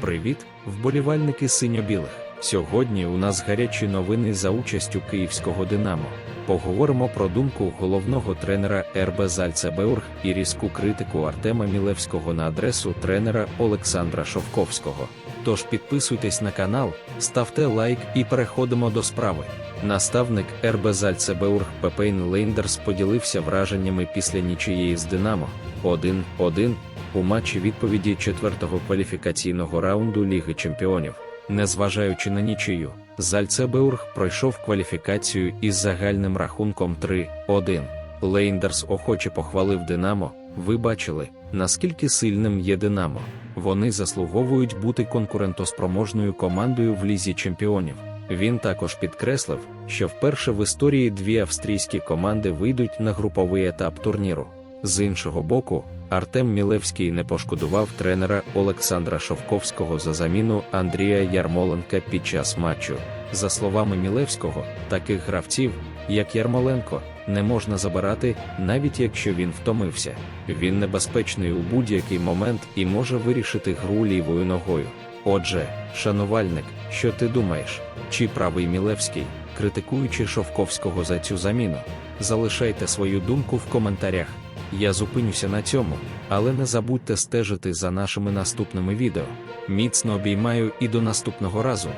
Привіт, вболівальники синьо-білих. Сьогодні у нас гарячі новини за участю київського Динамо. Поговоримо про думку головного тренера РБ Зальцебеург і різку критику Артема Мілевського на адресу тренера Олександра Шовковського. Тож підписуйтесь на канал, ставте лайк і переходимо до справи. Наставник РБ Зальцебеург Пепейн Лейндерс поділився враженнями після нічиєї з Динамо 1-1 у матчі відповіді четвертого кваліфікаційного раунду Ліги Чемпіонів. Незважаючи на нічию, Зальцебеург пройшов кваліфікацію із загальним рахунком 3-1. Лейндерс охоче похвалив Динамо. Ви бачили, наскільки сильним є Динамо. Вони заслуговують бути конкурентоспроможною командою в лізі чемпіонів. Він також підкреслив, що вперше в історії дві австрійські команди вийдуть на груповий етап турніру. З іншого боку, Артем Мілевський не пошкодував тренера Олександра Шовковського за заміну Андрія Ярмоленка під час матчу. За словами Мілевського, таких гравців, як Ярмоленко, не можна забирати, навіть якщо він втомився. Він небезпечний у будь-який момент і може вирішити гру лівою ногою. Отже, шанувальник, що ти думаєш? Чи правий Мілевський, критикуючи Шовковського за цю заміну? Залишайте свою думку в коментарях. Я зупинюся на цьому, але не забудьте стежити за нашими наступними відео. Міцно обіймаю і до наступного разу.